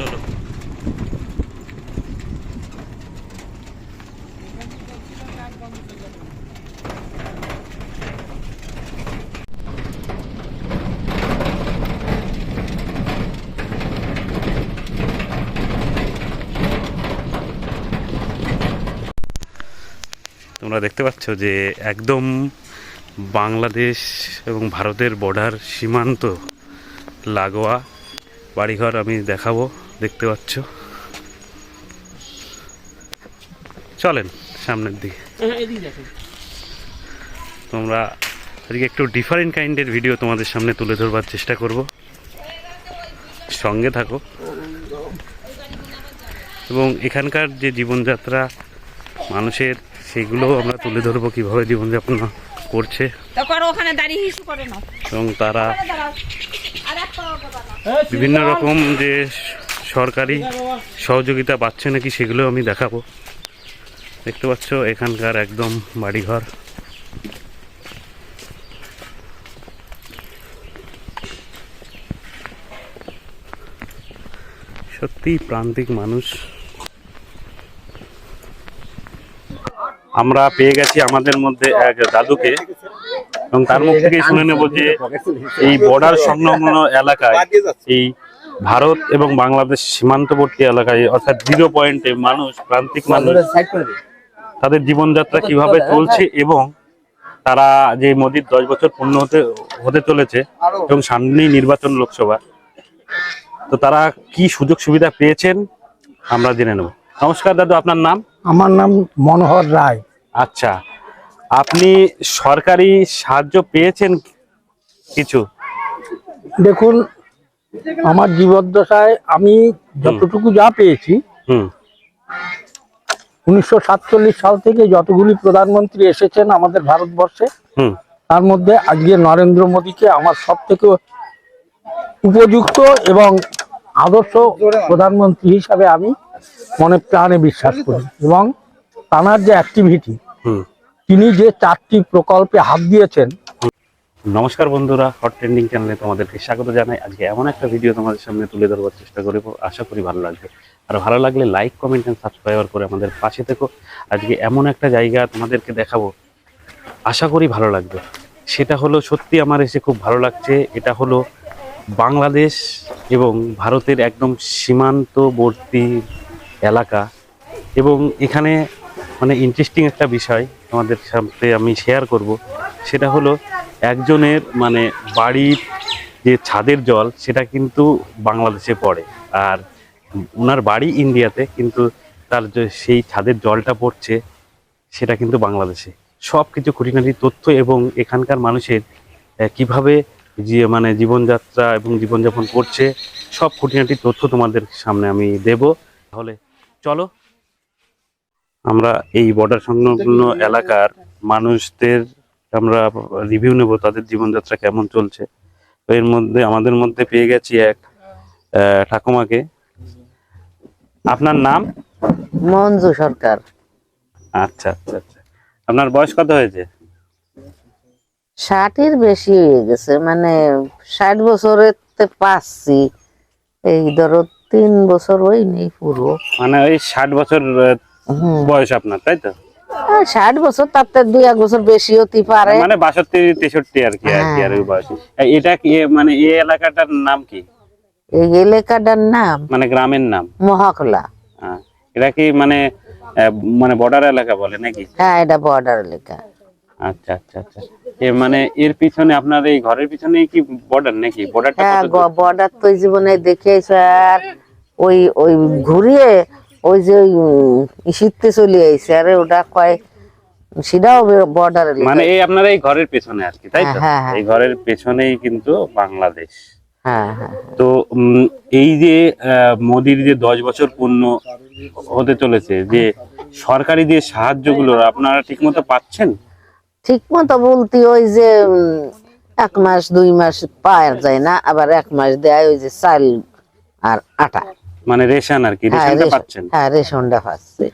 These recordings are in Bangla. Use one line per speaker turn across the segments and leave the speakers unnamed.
চলো। তোমরা দেখতে পাচ্ছ যে একদম বাংলাদেশ এবং ভারতের বর্ডার সীমান্ত লাগোয়া। বাড়িঘর আমি দেখাবো দেখতে পাচ্ছ। চলেন সামনের দিকে। তোমরা আজকে একটু ডিফারেন্ট কাইন্ডের ভিডিও তোমাদের সামনে তুলে ধরবার চেষ্টা করব। সঙ্গে থাকো। এবং এখানকার যে জীবনযাত্রা মানুষের সেগুলো আমরা তুলে ধরবো কীভাবে জীবনযাপন করছে।
তো করো ওখানে দাঁড়িয়ে হিসু করে নাও।
এবং তারা বিভিন্ন রকম যে সরকারি সহযোগিতা পাচ্ছে নাকি সেগুলো আমি দেখাবো। দেখতে পাচ্ছ, এখানকার একদম বাড়িঘর। সত্যি প্রান্তিক মানুষ। আমরা পেয়ে গেছি আমাদের মধ্যে এক দাদুকে। এবং তার মুখ থেকে শুনে নেব যে এই বর্ডার সংলগ্ন এলাকায় এই ভারত এবং বাংলাদেশ সীমান্তবর্তী এলাকায় অর্থাৎ জিরো পয়েন্টে মানুষ প্রান্তিক মানুষ তাদের জীবনযাত্রা কীভাবে চলছে এবং তারা যে মোদির দশ বছর পূর্ণ হতে হতে চলেছে এবং সামনেই নির্বাচন লোকসভা। তো তারা কি সুযোগ সুবিধা পেয়েছেন আমরা জেনে নেব। নমস্কার দাদু আপনার নাম?
আমার নাম মনোহর রায়।
আচ্ছা। আপনি সরকারি সাহায্য পেয়েছেন কিছু?
দেখুন আমার জীবদ্দশায় আমি যতটুকু যা পেয়েছি
হুম।
উনিশশো সাল থেকে যতগুলি প্রধানমন্ত্রী এসেছেন আমাদের ভারতবর্ষে তার মধ্যে আজকে নরেন্দ্র মোদীকে আমার সব থেকে উপযুক্ত এবং আদর্শ প্রধানমন্ত্রী হিসাবে আমি মনে প্রাণে বিশ্বাস করি এবং তাঁর যে অ্যাক্টিভিটি
হুম।
তিনি যে চারটি প্রকল্পে হাত দিয়েছেন।
নমস্কার বন্ধুরা হট ট্রেন্ডিং চ্যানেলে তোমাদেরকে স্বাগত জানাই। আজকে এমন একটা ভিডিও তোমাদের সামনে তুলে ধরবার চেষ্টা করব। আশা করি ভালো লাগবে। আর ভালো লাগলে লাইক কমেন্ট এন্ড সাবস্ক্রাইবার করে আমাদের পাশে থেকো। আজকে এমন একটা জায়গা তোমাদেরকে দেখাবো। আশা করি ভালো লাগবে। সেটা হলো, সত্যি আমার এসে খুব ভালো লাগছে। এটা হলো বাংলাদেশ এবং ভারতের একদম সীমান্তবর্তী এলাকা। এবং এখানে মানে ইন্টারেস্টিং একটা বিষয় আমাদের সাথে আমি শেয়ার করব। সেটা হলো একজনের মানে বাড়ির যে ছাদের জল, সেটা কিন্তু বাংলাদেশে পড়ে। আর ওনার বাড়ি ইন্ডিয়াতে, কিন্তু তার যে সেই ছাদের জলটা পড়ছে, সেটা কিন্তু বাংলাদেশে। সব কিছু খুঁটিনাটি তথ্য এবং এখানকার মানুষের কীভাবে যে মানে জীবনযাত্রা এবং জীবনযাপন করছে, সব খুঁটিনাটি তথ্য তোমাদের সামনে আমি দেব। তাহলে চলো আমরা এই বর্ডার সংলগ্ন এলাকার মানুষদের আমরা রিভিউ নেব তাদের জীবনযাত্রা কেমন চলছে। তো এর মধ্যে আমাদের মধ্যে পেয়ে গেছি এক ঠাকুমাকে। আপনার নাম?
মঞ্জু সরকার।
আচ্ছা আচ্ছা আচ্ছা। আপনার বয়স কত হয়েছে?
ষাটের বেশি হয়ে গেছে মানে ষাট বছরের পাচ্ছি এই ধরো তিন বছর হয়নি পুরো।
মানে ওই ষাট বছর বয়স আপনার তাই তো?
ষাট বছর তার দুই এক বছর বেশি হতে পারে।
মানে বাষট্টি তেষট্টি আর কি আর কি আর বয়স। এটা কি মানে এই এলাকাটার নাম কি?
এই এলাকাটার নাম?
মানে গ্রামের নাম?
মহাকলা
হ্যাঁ এটা কি মানে মানে বর্ডার এলাকা বলে নাকি?
হ্যাঁ এটা বর্ডার এলাকা।
আচ্ছা আচ্ছা আচ্ছা। এ মানে এর পিছনে আপনার এই ঘরের পিছনে কি বর্ডার নাকি? বর্ডারটা
হ্যাঁ বর্ডার তো এই জীবনে দেখেছে আর ওই ওই ঘুরিয়ে ওই যে শীতে চলে আইছে। আরে ওটা কয় সেটাও বর্ডার
মানে এই আপনার এই ঘরের পেছনে আর কি তাই তো?
হ্যাঁ, হ্যাঁ।
এই ঘরের পেছনেই কিন্তু বাংলাদেশ।
হ্যাঁ হ্যাঁ।
তো এই যে মোদির যে দশ বছর পূর্ণ হতে চলেছে যে সরকারি যে সাহায্যগুলো আপনারা ঠিকমতো পাচ্ছেন?
ঠিক মতো বলতে ওই যে এক মাস দুই মাস পাওয়া যায় না আবার এক মাস দেয় ওই যে চাল আর আটা।
মানে রেশন আর কি
হ্যাঁ
রেশনটা পাচ্ছেন?
হ্যাঁ রেশনটা পাচ্ছে।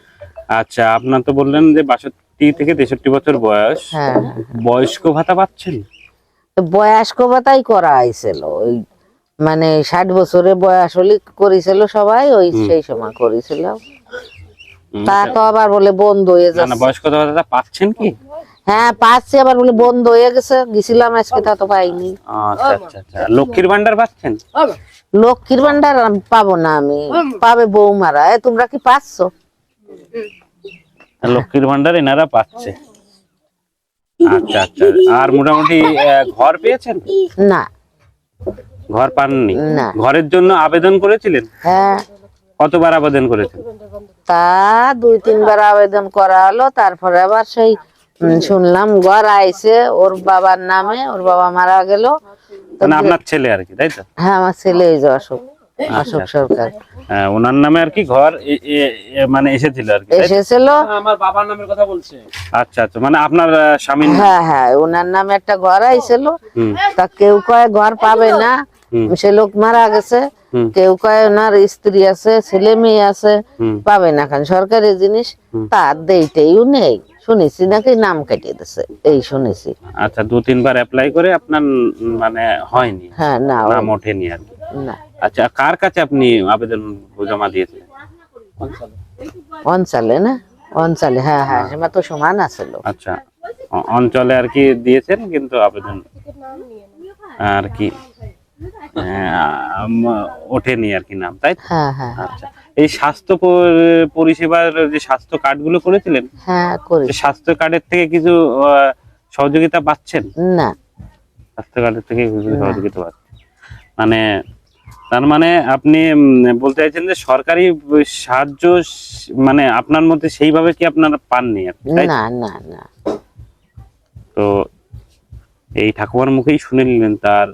আচ্ছা আপনার তো বললেন যে বাষট্টি থেকে তেষট্টি বছর বয়স।
হ্যাঁ
বয়স্ক ভাতা পাচ্ছেন?
তো বয়স্ক ভাতাই করা হয়েছিল ওই মানে ষাট বছরে বয়স হলে করেছিল সবাই ওই সেই সময় করেছিল। তা তো আবার বলে বন্ধ হয়ে যাচ্ছে।
বয়স্ক ভাতা পাচ্ছেন কি?
হ্যাঁ পাচ্ছি আবার বলে বন্ধ হয়ে গেছে গেছিলাম আজকে তা তো পাইনি।
আচ্ছা আচ্ছা আচ্ছা। লক্ষ্মীর ভান্ডার পাচ্ছেন?
লক্ষ্মীর ভান্ডার পাবো না আমি। পাবে বৌমারা। এ তোমরা কি পাচ্ছ?
লক্ষ্মীর ভান্ডার এনারা পাচ্ছে। আচ্ছা আচ্ছা। আর মোটামুটি ঘর পেয়েছেন?
না।
ঘর পাননি?
না।
ঘরের জন্য আবেদন করেছিলেন?
হ্যাঁ।
কতবার আবেদন করেছেন?
তা দুই তিনবার আবেদন করা হলো তারপরে আবার সেই শুনলাম ঘর আইছে ওর বাবার নামে ওর বাবা মারা গেল।
মানে আপনার ছেলে আর কি তাই তো?
হ্যাঁ আমার ছেলে এই যে অশোক অশোক সরকার।
হ্যাঁ, ওনার নামে আর কি ঘর মানে এসেছিল আর কি তাই তো?
এসেছিল।
আচ্ছা আচ্ছা মানে আপনার নাম?
হ্যাঁ হ্যাঁ ওনার নামে একটা ঘর আইছিল।
হুম।
তা কেউ কয় ঘর পাবে না। সে লোক মারা গেছে। কেউ কয় ওনার স্ত্রী আছে ছেলে মেয়ে আছে পাবে না। কারণ সরকারি জিনিস তার দেইতেইও নেই। শুনেছি নাকি নাম কাটিয়ে দিছে? এই শুনেছি।
আচ্ছা দু তিনবার অ্যাপ্লাই করে আপনার মানে হয়নি?
হ্যাঁ না
নাম ওঠেনি আর কি।
না।
আচ্ছা কার কাছে আপনি আবেদন জমা দিয়েছিলেন?
অঞ্চলে না? অঞ্চলে হ্যাঁ হ্যাঁ সেটা তো সমান আছিল।
আচ্ছা অঞ্চলে আর কি দিয়েছেন কিন্তু আবেদন? আর কি? ওঠেনি আর কি নাম তাই?
হ্যাঁ হ্যাঁ।
আচ্ছা এই স্বাস্থ্য পরিষেবার যে স্বাস্থ্য কার্ডগুলো করেছিলেন
হ্যাঁ করি
স্বাস্থ্য কার্ডের থেকে কিছু সহযোগিতা পাচ্ছেন?
না।
স্বাস্থ্য কার্ডের থেকে কিছু সহযোগিতা পাচ্ছেন? মানে তার মানে আপনি বলতে চাইছেন যে সরকারি সাহায্য মানে আপনার মধ্যে সেইভাবে কি আপনারা পাননি?
না না না।
তো এই ঠাকুমার মুখেই শুনে নিলেন তার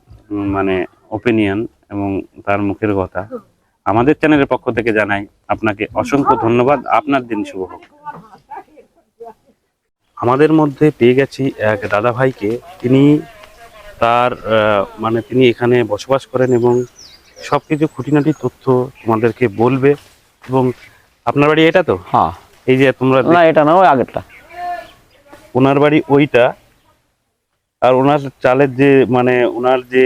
মানে ওপিনিয়ন এবং তার মুখের কথা আমাদের চ্যানেলের পক্ষ থেকে জানাই আপনাকে অসংখ্য ধন্যবাদ। আপনার দিন শুভ হোক। আমাদের মধ্যে পেয়ে গেছি এক দাদা ভাইকে তিনি তার মানে তিনি এখানে বসবাস করেন এবং সব কিছু খুঁটিনাটি তথ্য তোমাদেরকে বলবে এবং আপনার বাড়ি এটা তো?
হ্যাঁ।
এই যে তোমরা
না এটা না ওই আগেরটা।
ওনার বাড়ি ওইটা। আর ওনার চালের যে মানে ওনার যে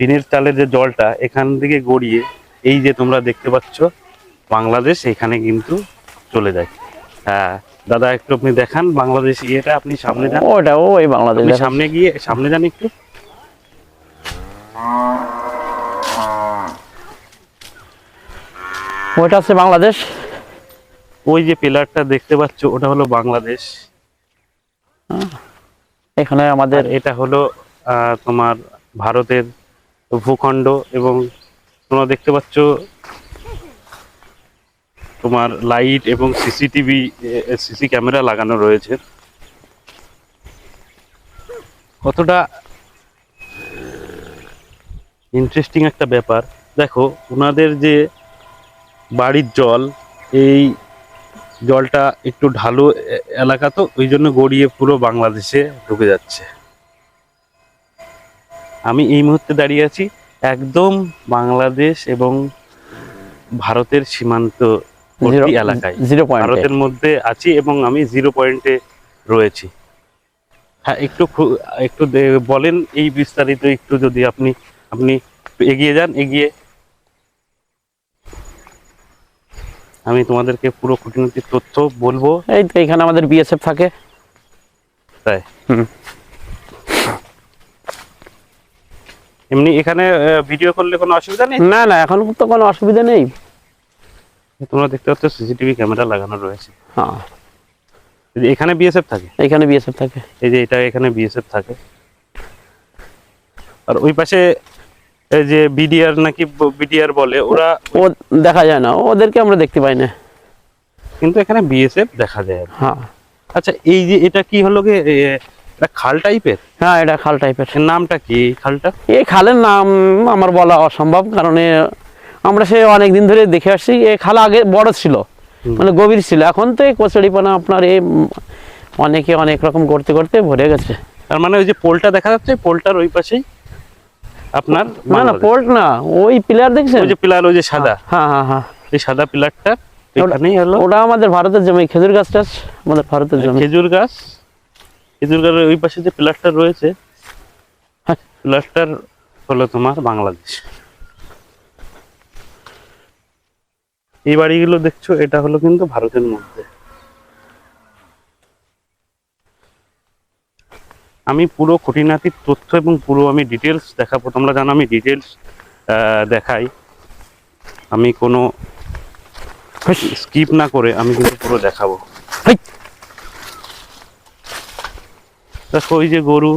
টিনের চালের যে জলটা এখান থেকে গড়িয়ে এই যে তোমরা দেখতে পাচ্ছ বাংলাদেশ এখানে কিন্তু চলে যায়। হ্যাঁ দাদা একটু আপনি দেখান বাংলাদেশ ইয়েটা আপনি সামনে যান।
ওটা ওই বাংলাদেশ
সামনে গিয়ে সামনে যান একটু।
ওইটা হচ্ছে বাংলাদেশ।
ওই যে পিলারটা দেখতে পাচ্ছ ওটা হলো বাংলাদেশ।
এখানে আমাদের
এটা হলো আহ, তোমার ভারতের ভূখণ্ড এবং তোমরা দেখতে পাচ্ছ তোমার লাইট এবং সিসিটিভি সিসি ক্যামেরা লাগানো রয়েছে। কতটা ইন্টারেস্টিং একটা ব্যাপার। দেখো, ওনাদের যে বাড়ির জল, এই জলটা একটু ঢালু এলাকা তো, ওই জন্য গড়িয়ে পুরো বাংলাদেশে ঢুকে যাচ্ছে। আমি এই মুহূর্তে দাঁড়িয়ে আছি একদম বাংলাদেশ এবং ভারতের
সীমান্ত
এলাকায়।
জিরো
ভারতের মধ্যে আছি এবং আমি জিরো পয়েন্টে রয়েছি। হ্যাঁ একটু একটু বলেন এই বিস্তারিত একটু যদি আপনি আপনি এগিয়ে যান এগিয়ে। আমি তোমাদেরকে পুরো খুঁটিনাটি তথ্য বলব।
এই তো এখানে আমাদের বিএসএফ থাকে।
তাই।
হুম।
এমনি এখানে ভিডিও করলে কোনো অসুবিধা নেই?
না না এখন তো কোনো অসুবিধা নেই।
তোমরা দেখতে পাচ্ছ সিসিটিভি ক্যামেরা লাগানো রয়েছে।
হ্যাঁ।
এখানে বিএসএফ থাকে?
এখানে বিএসএফ থাকে।
এই যে এটা এখানে বিএসএফ থাকে। আর ওই পাশে এই যে বিডিআর নাকি বিডিআর বলে ওরা
ও দেখা যায় না ওদেরকে আমরা দেখতে পাই না।
কিন্তু এখানে বিএসএফ দেখা যায়।
হ্যাঁ।
আচ্ছা এই যে এটা কি হলো এ, এটা খাল টাইপের
হ্যাঁ এটা খাল টাইপের
নামটা কি খালটা?
এই খালের নাম আমার বলা অসম্ভব কারণ আমরা সে অনেক দিন ধরে দেখে আসছি এই খাল আগে বড় ছিল মানে গভীর ছিল। এখন তো এই কচুরিপানা আপনার এই অনেকে অনেক রকম করতে করতে ভরে গেছে।
তার মানে ওই যে পোলটা দেখা যাচ্ছে পোলটার ওই পাশেই আপনার
না না। পোর্ট না ওই পিলার দেখছেন?
ওই যে পিলার ওই যে সাদা।
হ্যাঁ হ্যাঁ হ্যাঁ
এই সাদা পিলারটা এখানেই হলো।
ওটা আমাদের ভারতের জমি খেজুর গাছটা আমাদের ভারতের জমি।
খেজুর গাছ খেজুর গাছের ওই পাশে যে পিলারটা রয়েছে
হ্যাঁ।
পিলারটার হলো তোমার বাংলাদেশ এই বাড়িগুলো দেখছ, এটা হলো কিন্তু ভারতের মধ্যে আমি পুরো খুঁটিনাটির তথ্য এবং পুরো আমি ডিটেলস দেখাবো, তোমরা জানো আমি ডিটেলস দেখাই আমি কোনো স্কিপ না করে আমি কিন্তু পুরো দেখাবো
হেই!
দেখো ওই যে গরু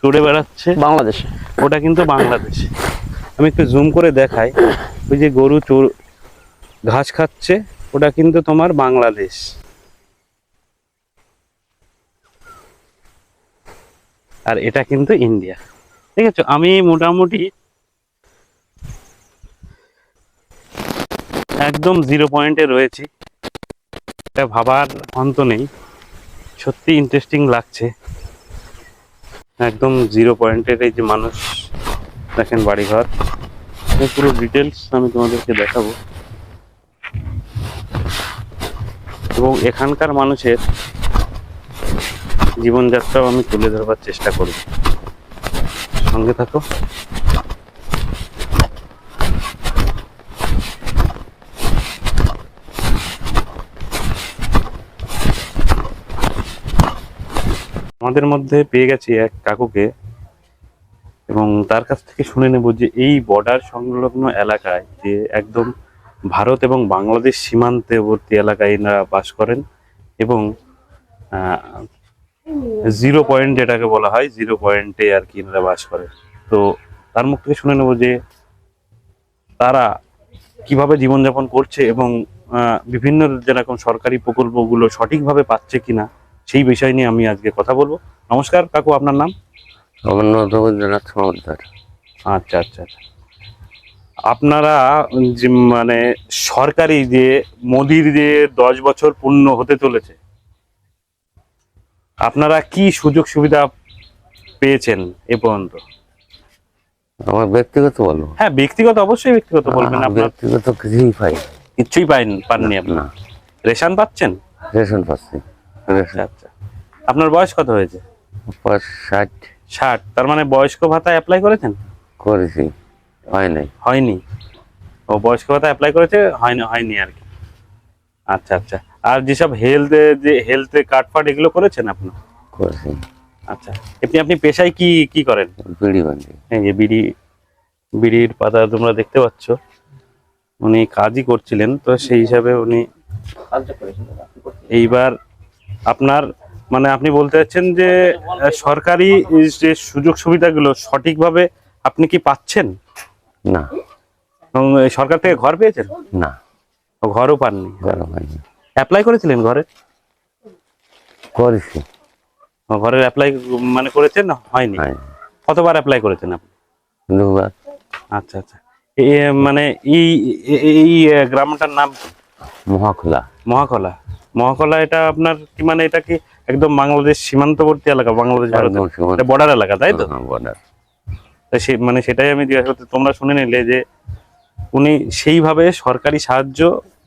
চড়ে বেড়াচ্ছে
বাংলাদেশে।
ওটা কিন্তু বাংলাদেশ। আমি একটু জুম করে দেখাই ওই যে গরু চোর ঘাস খাচ্ছে ওটা কিন্তু তোমার বাংলাদেশ। আর এটা কিন্তু ইন্ডিয়া। ঠিক আছে আমি মোটামুটি একদম জিরো পয়েন্টে রয়েছি। এটা ভাবার অন্ত নেই। সত্যি ইন্টারেস্টিং লাগছে। একদম জিরো পয়েন্টের এই যে মানুষ, দেখেন বাড়িঘর। পুরো ডিটেলস আমি তোমাদেরকে দেখাবো। এবং এখানকার মানুষের জীবনযাত্রাও আমি তুলে ধরবার চেষ্টা করব। সঙ্গে থাকো। আমাদের মধ্যে পেয়ে গেছি এক কাকুকে এবং তার কাছ থেকে শুনে নেব যে এই বর্ডার সংলগ্ন এলাকায় যে একদম ভারত এবং বাংলাদেশ সীমান্তবর্তী এলাকায় এনারা বাস করেন এবং জিরো পয়েন্ট যেটাকে বলা হয় জিরো পয়েন্টে আর কি এনারা বাস করে তো তার মুখ থেকে শুনে নেব যে তারা কীভাবে জীবনযাপন করছে এবং বিভিন্ন যেরকম সরকারি প্রকল্পগুলো সঠিকভাবে পাচ্ছে কিনা সেই বিষয় নিয়ে আমি আজকে কথা বলব। নমস্কার কাকু আপনার নাম?
আমার নাম রবীন্দ্রনাথ সমাদ্দার
আচ্ছা আচ্ছা আচ্ছা। আপনারা যে মানে সরকারি যে মোদির যে দশ বছর পূর্ণ হতে চলেছে আপনারা কি সুযোগ সুবিধা পেয়েছেন এ পর্যন্ত?
আমার ব্যক্তিগত বলব।
হ্যাঁ ব্যক্তিগত অবশ্যই ব্যক্তিগত বলবেন আপনার।
ব্যক্তিগত কিছুই পাই
কিচ্ছুই পাইন পাননি আপনি? রেশন পাচ্ছেন?
রেশন পাচ্ছি।
আচ্ছা আচ্ছা। আপনার বয়স কত হয়েছে?
ষাট।
ষাট। তার মানে বয়স্ক ভাতা অ্যাপ্লাই করেছেন?
করেছি। হয় নাই।
হয়নি। ও বয়স্ক ভাতা অ্যাপ্লাই করেছে? হয়নি হয়নি আর কি। আচ্ছা আচ্ছা। আর যেসব হেলথ যে হেলথ কার্ড ফার্ড এগুলো করেছেন আপনি?
করেছি।
আচ্ছা। আপনি আপনি পেশায় কি কি করেন?
বিড়ি বান্ধি
এই যে বিড়ি বিড়ির পাতা তোমরা দেখতে পাচ্ছ। উনি কাজই করছিলেন তো সেই হিসাবে উনি এইবার আপনার মানে আপনি বলতে চাচ্ছেন যে সরকারি যে সুযোগ সুবিধাগুলো সঠিকভাবে আপনি কি পাচ্ছেন?
না।
এবং সরকার থেকে ঘর পেয়েছেন?
না।
ঘরও পাননি। অ্যাপ্লাই করেছিলেন ঘরে?
করেছি।
ঘরের অ্যাপ্লাই মানে করেছেন? হয়নি। কতবার অ্যাপ্লাই করেছেন আপনি?
দুবার।
আচ্ছা আচ্ছা। মানে এই এই গ্রামটার নাম? কি?
মহাখোলা।
মহাকলা এটা আপনার কি মানে এটা কি একদম বাংলাদেশ সীমান্তবর্তী এলাকা বাংলাদেশ বর্ডার এলাকা তাই তো?
হ্যাঁ, border।
তা সে মানে সেটাই আমি জিজ্ঞাসা করতে তোমরা শুনে নিলে যে উনি সেইভাবে সরকারি সাহায্য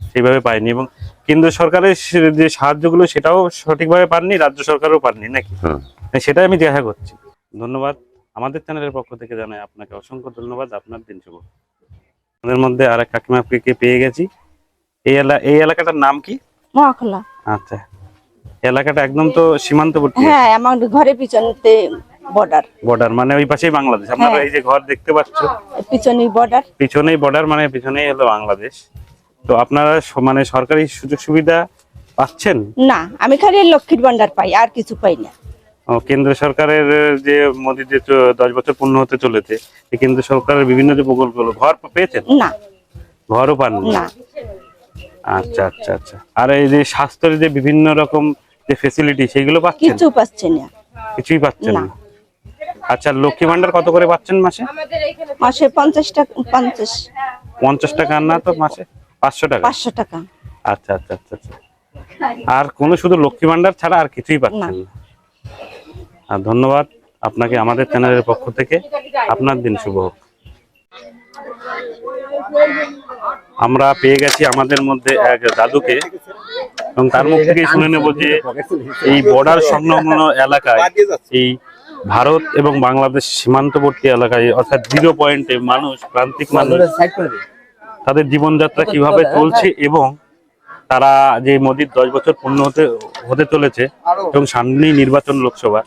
সেইভাবে পায়নি এবং কেন্দ্র সরকারের যে সাহায্যগুলো সেটাও সঠিকভাবে পাননি রাজ্য সরকারও পাননি নাকি?
হুম
সেটাই আমি জিজ্ঞাসা করছি। ধন্যবাদ। আমাদের চ্যানেলের পক্ষ থেকে জানাই আপনাকে অসংখ্য ধন্যবাদ আপনার দিন শুভ আমাদের মধ্যে আর এক কাকিমাকে পেয়ে গেছি। এই এলা এই এলাকাটার নাম কি?
মহাখোলা।
আচ্ছা। এলাকাটা একদম তো সীমান্তবর্তী?
হ্যাঁ আমার ঘরের পিছনেতে বর্ডার
বর্ডার মানে ওই পাশেই বাংলাদেশ। আপনারা
হ্যাঁ।
এই যে ঘর দেখতে পাচ্ছ
পিছনেই বর্ডার
পিছনেই বর্ডার মানে পিছনেই হলো বাংলাদেশ। তো আপনারা মানে সরকারি সুযোগ সুবিধা পাচ্ছেন?
না আমি খালি লক্ষ্মীর ভান্ডার পাই আর কিছু পাই না।
ও, কেন্দ্র সরকারের যে মোদী যে দশ বছর পূর্ণ হতে চলেছে কেন্দ্র সরকারের বিভিন্ন যে প্রকল্পগুলো ঘর পেয়েছেন?
না।
ঘরও পান
না।
আচ্ছা আচ্ছা আচ্ছা। আর এই যে স্বাস্থ্যের যে বিভিন্ন রকম যে ফেসিলিটি সেগুলো পাচ্ছেন?
কিছু পাচ্ছে না।
কিছুই পাচ্ছেন না। আচ্ছা লক্ষ্মী ভান্ডার কত করে পাচ্ছেন মাসে?
মাসে পঞ্চাশ টাকা পঞ্চাশ।
পঞ্চাশ টাকা না তো মাসে? পাঁচশো টাকা?
পাঁচশো টাকা।
আচ্ছা আচ্ছা আচ্ছা আচ্ছা। আর কোনো শুধু লক্ষ্মী ভান্ডার ছাড়া আর কিছুই পাচ্ছেন না। আর ধন্যবাদ আপনাকে আমাদের চ্যানেলের পক্ষ থেকে। আপনার দিন শুভ হোক। আমরা পেয়ে গেছি আমাদের মধ্যে এক দাদুকে এবং তার মুখ থেকেই শুনে নেব যে এই বর্ডার সংলগ্ন এলাকায় এই ভারত এবং বাংলাদেশ সীমান্তবর্তী এলাকায় অর্থাৎ জিরো পয়েন্টে মানুষ, প্রান্তিক মানুষ তাদের জীবনযাত্রা কীভাবে চলছে এবং তারা যে মোদির দশ বছর পূর্ণ হতে হতে চলেছে এবং সামনেই নির্বাচন লোকসভা।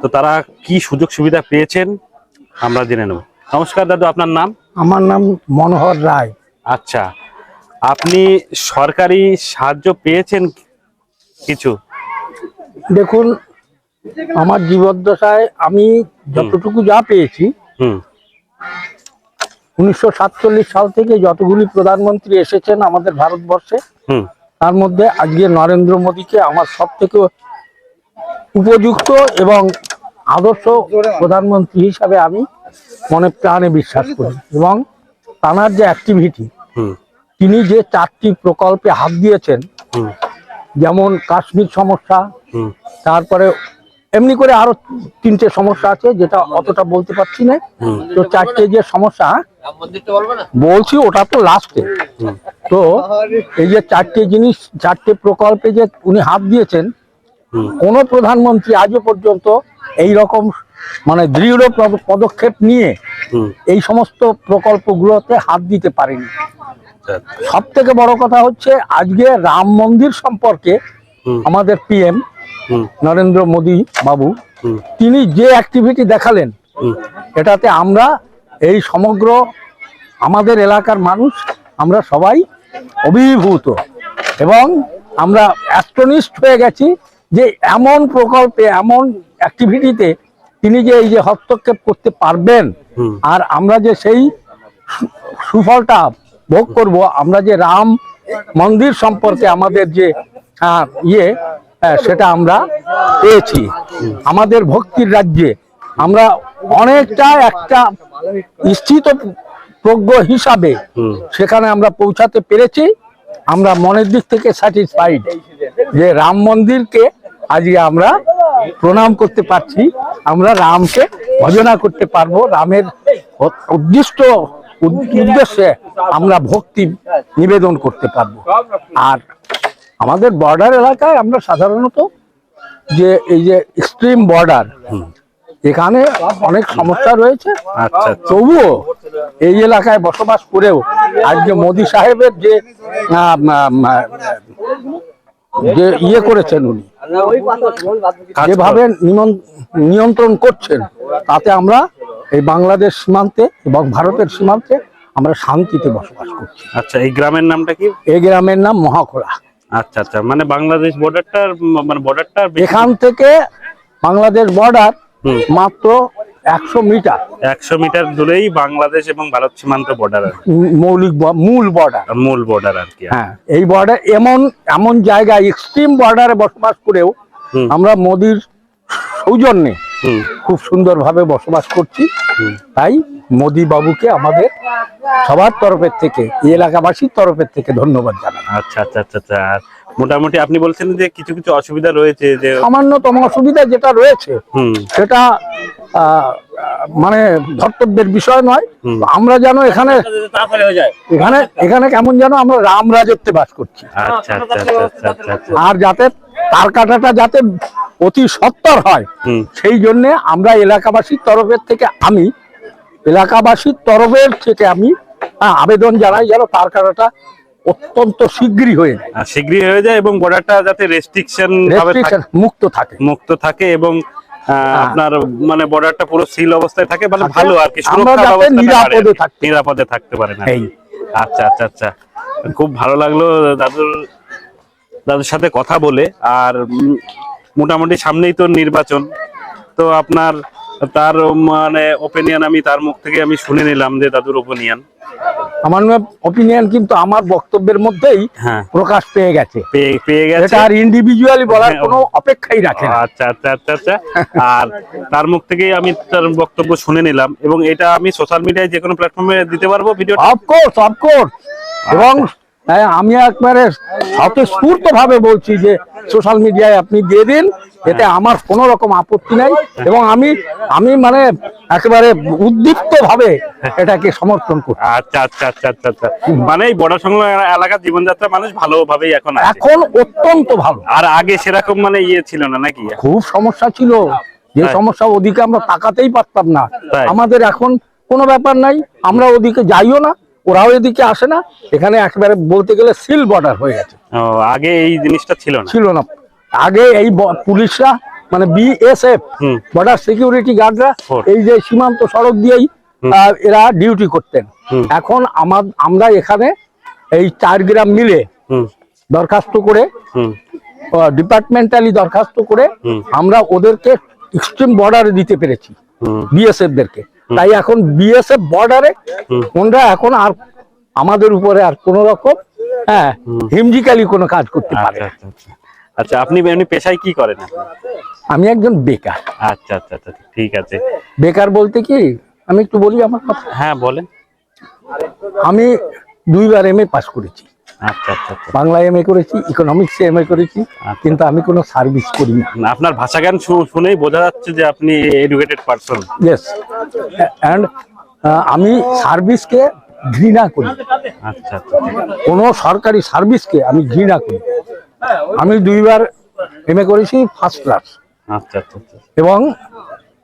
তো তারা কি সুযোগ সুবিধা পেয়েছেন আমরা জেনে নেব। নমস্কার দাদু আপনার নাম?
আমার নাম মনোহর রায়।
আচ্ছা আপনি সরকারি সাহায্য পেয়েছেন কিছু?
দেখুন আমার জীবদ্দশায় আমি যতটুকু যা পেয়েছি
হুম।
উনিশশো সাতচল্লিশ সাল থেকে যতগুলি প্রধানমন্ত্রী এসেছেন আমাদের ভারতবর্ষে তার মধ্যে আজকে নরেন্দ্র মোদীকে আমার সব থেকে উপযুক্ত এবং আদর্শ প্রধানমন্ত্রী হিসাবে আমি মনে প্রাণে বিশ্বাস করি। এবং তাঁর যে অ্যাক্টিভিটি তিনি যে চারটি প্রকল্পে হাত দিয়েছেন যেমন কাশ্মীর সমস্যা তারপরে এমনি করে আরও তিনটে সমস্যা আছে যেটা অতটা বলতে পারছি না। তো চারটে যে সমস্যা বলছি ওটা তো লাস্টে তো এই যে চারটে জিনিস চারটে প্রকল্পে যে উনি হাত দিয়েছেন কোনো প্রধানমন্ত্রী আজও পর্যন্ত এই রকম মানে দৃঢ় পদক্ষেপ নিয়ে এই সমস্ত প্রকল্পগুলোতে হাত দিতে পারেনি।
আচ্ছা,
সব থেকে বড় কথা হচ্ছে আজকে রাম মন্দির সম্পর্কে আমাদের পিএম নরেন্দ্র মোদী বাবু তিনি যে অ্যাক্টিভিটি দেখালেন এটাতে আমরা এই সমগ্র আমাদের এলাকার মানুষ আমরা সবাই অভিভূত এবং আমরা অ্যাস্ট্রনিস্ট হয়ে গেছি যে এমন প্রকল্পে এমন অ্যাক্টিভিটিতে তিনি যে এই যে হস্তক্ষেপ করতে পারবেন আর আমরা যে সেই সুফলটা ভোগ করব আমরা যে রাম মন্দির সম্পর্কে আমাদের যে ইয়ে সেটা আমরা পেয়েছি। আমাদের ভক্তির রাজ্যে আমরা অনেকটা একটা স্থিত প্রজ্ঞ হিসাবে সেখানে আমরা পৌঁছাতে পেরেছি। আমরা মনের দিক থেকে স্যাটিসফাইড যে রাম মন্দিরকে আজকে আমরা প্রণাম করতে পারছি। আমরা রামকে ভজনা করতে পারব। রামের উদ্দিষ্ট উদ্দেশ্যে আমরা ভক্তি নিবেদন করতে পারব। আর আমাদের বর্ডার এলাকায় আমরা সাধারণত যে এই যে এক্সট্রিম বর্ডার এখানে অনেক সমস্যা রয়েছে।
আচ্ছা আচ্ছা।
তবুও এই এলাকায় বসবাস করেও আজকে মোদি সাহেবের যে যে ইয়ে করেছেন উনি। যেভাবে নিয়ন্ত্রণ করছেন তাতে আমরা এই বাংলাদেশ সীমান্তে এবং ভারতের সীমান্তে আমরা শান্তিতে বসবাস করছি।
আচ্ছা এই গ্রামের নামটা কি?
এই গ্রামের নাম মহাখোলা।
আচ্ছা আচ্ছা মানে বাংলাদেশ বর্ডারটার মানে বর্ডারটার
এখান থেকে বাংলাদেশ বর্ডার মাত্র একশো মিটার।
একশো মিটার দূরেই বাংলাদেশ এবং ভারত সীমান্ত বর্ডার
মৌলিক মূল বর্ডার
মূল বর্ডার আর কি।
হ্যাঁ এই বর্ডার এমন এমন জায়গায় এক্সট্রিম বর্ডারে বসবাস করেও আমরা মোদির সৌজন্যে খুব সুন্দরভাবে বসবাস করছি। তাই মোদি বাবুকে আমাদের সবার তরফের থেকে এলাকাবাসীর তরফের থেকে ধন্যবাদ জানাই।
আচ্ছা আচ্ছা আচ্ছা আচ্ছা। মোটামুটি আপনি বলছেন যে কিছু কিছু অসুবিধা রয়েছে যে
সামান্যতম অসুবিধা যেটা রয়েছে সেটা মানে ধর্তব্যের বিষয় নয়। আমরা যেন এখানে এখানে এখানে কেমন যেন আমরা রাম রাজত্বে বাস করছি।
আচ্ছা আচ্ছা আচ্ছা
আর যাতে তার কাটাটা যাতে অতি সত্তর হয় সেই জন্যে আমরা এলাকাবাসীর তরফের থেকে আমি এলাকাবাসীর তরফের থেকে আমি আবেদন জানাই যেন তার কাটাটা অত্যন্ত শীঘ্রই হয়ে যায়।
শীঘ্রই হয়ে যায় এবং বর্ডারটা যাতে রেস্ট্রিকশন
মুক্ত থাকে।
মুক্ত থাকে এবং আপনার মানে বর্ডারটা পুরো সিল অবস্থায় থাকে মানে ভালো আর কি
নিরাপদে। থাকতে পারি।
নিরাপদে থাকতে আর আচ্ছা আচ্ছা আচ্ছা। খুব ভালো লাগল দাদুর দাদুর সাথে কথা বলে। আর মোটামুটি সামনেই তো নির্বাচন। তো আপনার তার মানে ওপিনিয়ন আমি তার মুখ থেকে আমি শুনে নিলাম যে দাদুর ওপিনিয়ন
আমার অপিনিয়ন কিন্তু আমার বক্তব্যের মধ্যেই
হ্যাঁ।
প্রকাশ পেয়ে গেছে।
পেয়ে গেছে।
এটা আর ইন্ডিভিজুয়ালি বলার
হ্যাঁ,
কোনো অপেক্ষাই রাখে
আচ্ছা আচ্ছা আচ্ছা আচ্ছা। আর তার মুখ থেকেই আমি তার বক্তব্য শুনে নিলাম এবং এটা আমি সোশ্যাল মিডিয়ায় যে কোনো প্ল্যাটফর্মে দিতে পারব ভিডিও
অফকোর্স অফকোর্স এবং হ্যাঁ, আমি একবারে স্বতঃস্ফূর্ত ভাবে বলছি যে সোশ্যাল মিডিয়ায় আপনি দিয়ে দিন এতে আমার কোনো রকম আপত্তি নাই এবং আমি আমি মানে একেবারে উদ্দীপ্ত ভাবে এটাকে সমর্থন করি
আচ্ছা আচ্ছা আচ্ছা আচ্ছা আচ্ছা। মানে এই বড় সংলগ্ন এলাকার জীবনযাত্রা মানুষ ভালোভাবেই এখন
এখন অত্যন্ত ভালো।
আর আগে সেরকম মানে ইয়ে ছিল না নাকি?
খুব সমস্যা ছিল। যে সমস্যা ওদিকে আমরা তাকাতেই পারতাম না। আমাদের এখন কোনো ব্যাপার নাই আমরা ওদিকে যাইও না। ওরাও এদিকে আসে না এখানে একেবারে বলতে গেলে সিল বর্ডার হয়ে গেছে।
আগে এই জিনিসটা ছিল না?
ছিল না। আগে এই পুলিশরা মানে বিএসএফ বর্ডার সিকিউরিটি গার্ডরা এই যে সীমান্ত সড়ক দিয়েই এরা ডিউটি করতেন। এখন আমার আমরা এখানে এই চার গ্রাম মিলে দরখাস্ত করে
হুম।
ডিপার্টমেন্টালি দরখাস্ত করে আমরা ওদেরকে এক্সট্রিম বর্ডারে দিতে পেরেছি
হুম।
বিএসএফ দেরকে তাই এখন বিএসএফ বর্ডারে। ওনরা এখন আর আমাদের উপরে আর কোন রকম হ্যাঁ হিমজিক্যালি কোনো কাজ করতে পারে
আচ্ছা
না।
আচ্ছা আচ্ছা। আচ্ছা আপনি এমনি পেশায় কি করেন
আমি একজন বেকার।
আচ্ছা আচ্ছা আচ্ছা ঠিক আছে।
বেকার বলতে কি আমি একটু বলি আমার কথা?
হ্যাঁ বলেন।
আমি দুইবার এম এ পাস করেছি।
আচ্ছা আচ্ছা আচ্ছা।
বাংলা এম এ করেছি ইকোনমিক্সে এম এ করেছি কিন্তু আমি কোনো সার্ভিস করি না।
আপনার ভাষা জ্ঞান শুনেই বোঝা যাচ্ছে যে আপনি এডুকেটেড পারসন
ইয়েস অ্যান্ড আমি সার্ভিসকে ঘৃণা করি।
আচ্ছা আচ্ছা।
কোনো সরকারি সার্ভিসকে আমি ঘৃণা করি। আমি দুইবার এম এ করেছি ফার্স্ট ক্লাস
আচ্ছা আচ্ছা আচ্ছা।
এবং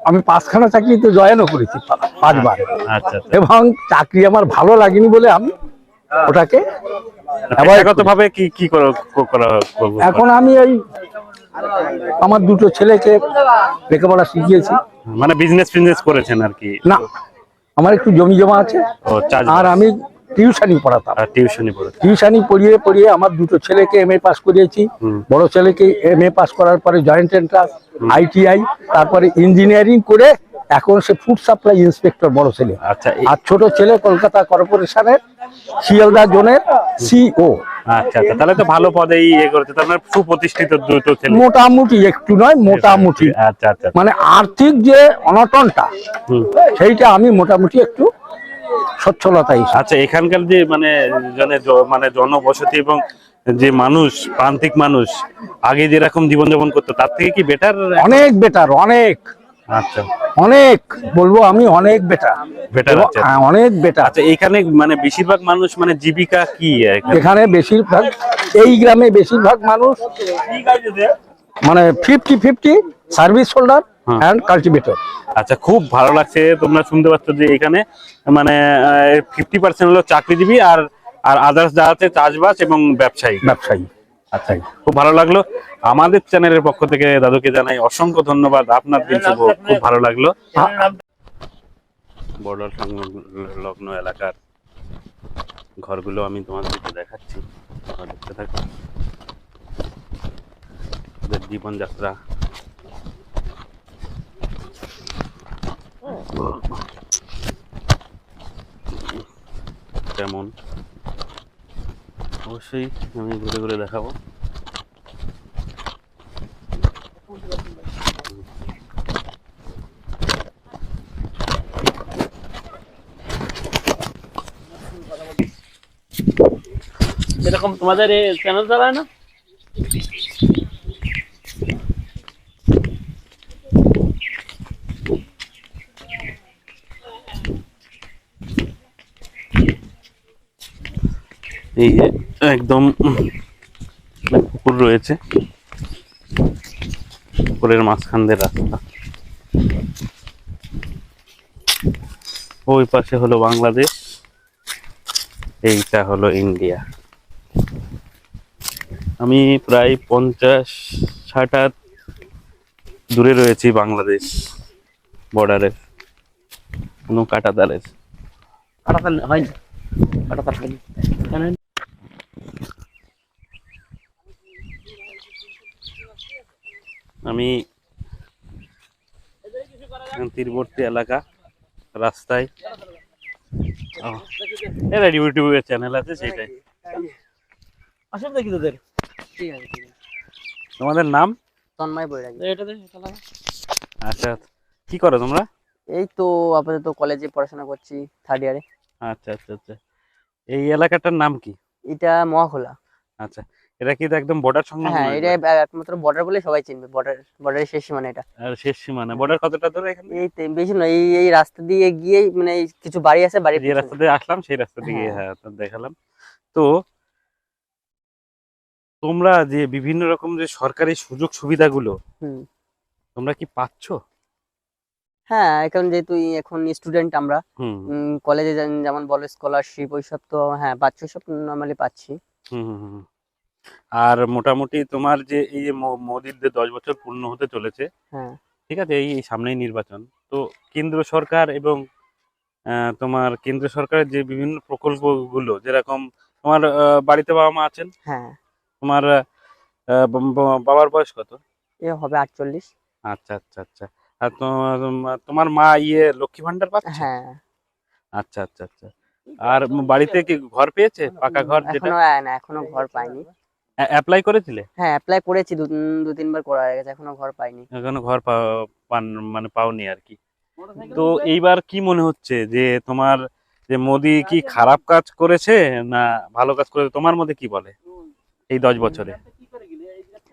আমি পাঁচখানা চাকরিতে জয়েনও করেছি পাঁচবার।
আচ্ছা আচ্ছা।
এবং চাকরি আমার ভালো লাগেনি বলে আমি ওটাকে
কি কি করা-?
এখন আমি এই আমার দুটো ছেলেকে লেখাপড়া শিখিয়েছি।
মানে বিজনেস ফিজনেস করেছেন আর কি?
না আমার একটু জমি জমা আছে। আর আমি টিউশনই পড়াতাম।
আর টিউশনই পড়েছেন
টিউশনই পড়িয়ে পড়িয়ে আমার দুটো ছেলেকে এম এ পাস করিয়েছি। বড় ছেলেকে এম এ পাস করার পরে জয়েন্ট এন্ট্রান্স আইটিআই তারপরে ইঞ্জিনিয়ারিং করে এখন সে ফুড সাপ্লাই ইন্সপেক্টর বড় ছেলে।
আচ্ছা
আর ছোট ছেলে কলকাতা কর্পোরেশনের শিয়ালদা জোনের সিও
আচ্ছা আচ্ছা তাহলে তো ভালো পদেই ইয়ে তার মানে সুপ্রতিষ্ঠিত দুটো ছেলে।
মোটামুটি একটু নয় মোটামুটি।
আচ্ছা আচ্ছা
মানে আর্থিক যে অনটনটা
হুম।
সেইটা আমি মোটামুটি একটু
আচ্ছা এখানকার যে মানে মানে জনবসতি এবং যে মানুষ প্রান্তিক মানুষ আগে যেরকম জীবনযাপন করতো তার থেকে কি বেটার
অনেক বেটার অনেক।
আচ্ছা
অনেক বলব আমি অনেক বেটার
Better আছে।
অনেক বেটার
আচ্ছা এখানে মানে বেশিরভাগ মানুষ মানে জীবিকা কি এখানে?
বেশিরভাগ এই গ্রামে বেশিরভাগ মানুষ মানে ফিফটি ফিফটি সার্ভিস হোল্ডার
হ্যাঁ।
অ্যান্ড কাল্টিভেটর
আচ্ছা খুব ভালো লাগছে তোমরা শুনতে পাচ্ছ যে এখানে মানে ফিফটি পার্সেন্ট হলো চাকরিজীবী আর আর আদার্স যা আছে চাষবাস এবং ব্যবসায়ী
ব্যবসায়ী
আচ্ছা খুব ভালো লাগল। আমাদের চ্যানেলের পক্ষ থেকে দাদুকে জানাই অসংখ্য ধন্যবাদ। আপনার দিন শুভ। খুব ভালো লাগল। বর্ডার সংলগ্ন এলাকার ঘরগুলো আমি তোমাদেরকে দেখাচ্ছি। দেখতে থাকো। জীবনযাত্রা। কেমন? অবশ্যই আমি ঘুরে ঘুরে দেখাবো।
এরকম তোমাদের চ্যানেল চালায় না?
এই যে একদম পুকুর রয়েছে। পুকুরের মাঝখান দিয়ে রাস্তা। ওই পাশে হলো বাংলাদেশ, এইটা হলো ইন্ডিয়া। আমি প্রায় পঞ্চাশ ষাট দূরে রয়েছি বাংলাদেশ বর্ডারের কোনো কাটাতারের।
কাটাতে হয়নি। কাটাতে হয়নি।
আমি তীরবর্তী এলাকা রাস্তায়। এরা ইউটিউবের চ্যানেল আছে সেটাই
অসুবিধা কি তোদের? ঠিক আছে ঠিক আছে।
তোমাদের নাম?
তন্ময় বৈরাগী।
এটা দে
আচ্ছা কি করো তোমরা?
এই তো আপাতত কলেজে পড়াশোনা করছি থার্ড ইয়ারে
আচ্ছা আচ্ছা আচ্ছা। এই এলাকাটার নাম কি?
এটা মহাখোলা।
আচ্ছা এটা কি একদম বর্ডার সংলগ্ন
হ্যাঁ এটা একমাত্র বর্ডার বলে সবাই চিনবে। বর্ডার বর্ডারের শেষ সীমানা এটা।
আর শেষ সীমানা। বর্ডার কতটা ধরে এখানে
এই তো বেশি নয় এই এই রাস্তা দিয়ে গিয়েই মানে কিছু বাড়ি আছে বাড়ির
যে রাস্তা দিয়ে আসলাম সেই রাস্তা দিয়ে
হ্যাঁ।
হ্যাঁ দেখালাম। তো তোমরা যে বিভিন্ন রকম যে সরকারি সুযোগ সুবিধাগুলো
হুম।
তোমরা কি পাচ্ছ?
হ্যাঁ এখন যেহেতু এখন স্টুডেন্ট আমরা
হুম।
কলেজে যেমন বলে স্কলারশিপ ওইসব তো হ্যাঁ পাচ্ছি সব নর্মালি পাচ্ছি।
হুম হুম, হুম। আর মোটামুটি তোমার যে এই যে মোদির যে দশ বছর পূর্ণ হতে চলেছে
হ্যাঁ।
ঠিক আছে এই সামনেই নির্বাচন। তো কেন্দ্র সরকার এবং তোমার কেন্দ্র সরকারের যে বিভিন্ন প্রকল্পগুলো যেরকম তোমার বাড়িতে বাবা মা আছেন
হ্যাঁ।
তোমার বাবার বয়স কত?
এ হবে আটচল্লিশ।
আচ্ছা আচ্ছা আচ্ছা। আর তোমার তোমার মা ইয়ে লক্ষ্মী ভান্ডার পাচ্ছে?
হ্যাঁ।
আচ্ছা আচ্ছা আচ্ছা। আর বাড়িতে কি ঘর পেয়েছে? পাকা ঘর যেটা?
এখনও এখনও ঘর পাইনি।
অ্যাপ্লাই করেছিলে?
হ্যাঁ অ্যাপ্লাই করেছি। দু দু তিনবার করা হয়ে গেছে এখনও ঘর পাইনি।
এখনও ঘর পান মানে পাওনি আর কি। তো এইবার কি মনে হচ্ছে যে তোমার যে মোদি কি খারাপ কাজ করেছে না ভালো কাজ করেছে? তোমার মধ্যে কি বলে এই দশ বছরে?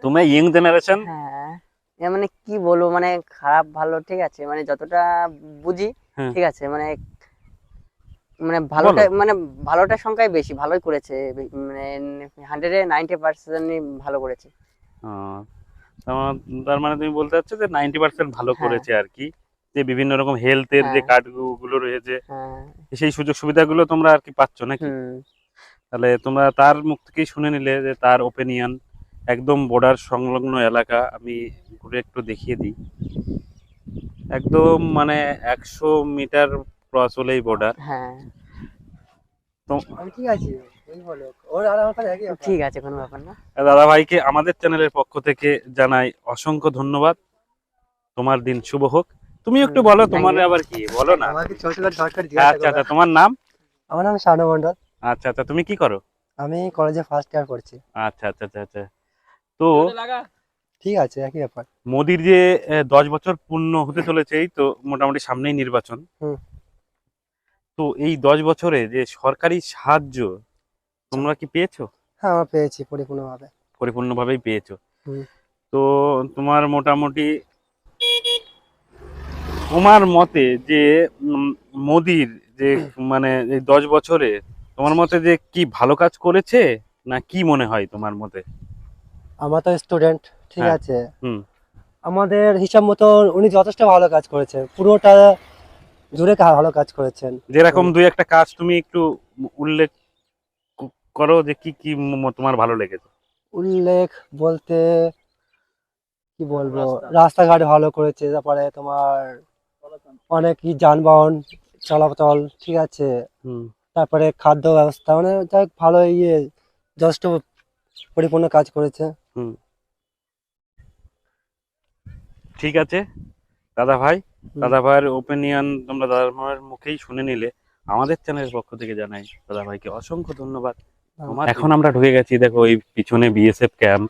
তুমি ইয়ং জেনারেশন
হ্যাঁ। এ মানে কি বলব মানে খারাপ ভালো ঠিক আছে। মানে যতটা বুঝি
হ্যাঁ।
ঠিক আছে। মানে মানে ভালোটা মানে ভালোটার সংখ্যাই বেশি ভালোই করেছে। মানে হান্ড্রেডে নাইনটি পার্সেন্টই ভালো করেছে।
তার মানে তুমি বলতে চাচ্ছ যে নাইনটি পার্সেন্ট ভালো
হ্যাঁ।
করেছে আর কি? যে বিভিন্ন রকম হেলথের যে
হ্যাঁ।
কার্ডগুলো রয়েছে
হ্যাঁ।
সেই সুযোগ সুবিধাগুলো তোমরা আর কি পাচ্ছ নাকি? তাহলে তোমরা তার মুখ থেকেই শুনে নিলে যে তার ওপিনিয়ন একদম বর্ডার সংলগ্ন এলাকা আমি ঘুরে একটু দেখিয়ে দিই। একদম মানে একশো মিটার ক্রস হলেই বর্ডার
হ্যাঁ।
তো
ঠিক আছে কোনো ব্যাপার না।
দাদা ভাইকে আমাদের চ্যানেলের পক্ষ থেকে জানাই অসংখ্য ধন্যবাদ। তোমার দিন শুভ হোক। তুমি একটু বলো তোমার আবার কি বলো না? আচ্ছা আচ্ছা তোমার নাম?
আমার নাম শানু মন্ডল
আচ্ছা আচ্ছা তুমি কি করো?
আমি কলেজে ফার্স্ট ইয়ার করছি।
আচ্ছা আচ্ছা আচ্ছা আচ্ছা। তো
ঠিক আছে একই ব্যাপার।
মোদির যে আহ, দশ বছর পূর্ণ হতে চলেছে এই তো মোটামুটি সামনেই নির্বাচন।
হুম।
তো এই দশ বছরে যে সরকারি সাহায্য তোমরা কি পেয়েছ?
হ্যাঁ আমরা পেয়েছি পরিপূর্ণভাবে।
পরিপূর্ণভাবেই পেয়েছ। তো তোমার মোটামুটি তোমার মতে যে মোদির যে মানে এই দশ বছরে তোমার মতে যে কি ভালো কাজ করেছে না কি মনে হয় তোমার মতে?
আমরা তো স্টুডেন্ট ঠিক
হ্যাঁ,
আছে।
হুম।
আমাদের হিসাব মতো উনি যথেষ্ট ভালো কাজ করেছে। পুরোটা জুড়ে কা- ভালো কাজ করেছেন।
যেরকম দুই একটা কাজ তুমি একটু উল্লেখ করো যে কি কি তোমার ভালো লেগেছে।
উল্লেখ বলতে কি বলব? রাস্তাঘাট। ভালো করেছে তারপরে তোমার অনেক যানবাহন চলাচল ঠিক আছে।
হুম।
তারপরে খাদ্য ব্যবস্থা মানে যাই ভালো ইয়ে যথেষ্ট পরিপূর্ণ কাজ করেছে।
ঠিক আছে দাদা ভাই। দাদা ভাইয়ের ওপিনিয়ন তোমরা দাদা ভাইয়ের মুখেই শুনে নিলে। আমাদের চ্যানেলের পক্ষ থেকে জানাই দাদা ভাইকে অসংখ্য ধন্যবাদ। এখন আমরা ঢুকে গেছি দেখো এই পিছনে বিএসএফ ক্যাম্প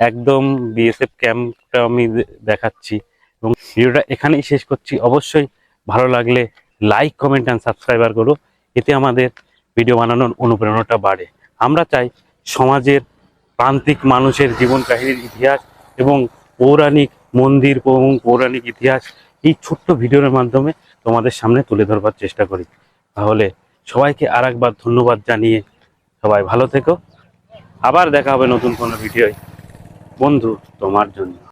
একদম বিএসএফ ক্যাম্পটা আমি দেখাচ্ছি। এবং ভিডিওটা এখানেই শেষ করছি। অবশ্যই ভালো লাগলে লাইক কমেন্ট অ্যান্ড সাবস্ক্রাইবার করো। এতে আমাদের ভিডিও বানানোর অনুপ্রেরণাটা বাড়ে। আমরা চাই সমাজের প্রান্তিক মানুষের জীবন কাহিনীর ইতিহাস এবং পৌরাণিক মন্দির এবং পৌরাণিক ইতিহাস এই ছোট্ট ভিডিওর মাধ্যমে তোমাদের সামনে তুলে ধরবার চেষ্টা করি। তাহলে সবাইকে আর একবার ধন্যবাদ জানিয়ে সবাই ভালো থেকো। আবার দেখা হবে নতুন কোনো ভিডিওয়। বন্ধু, তোমার জন্য।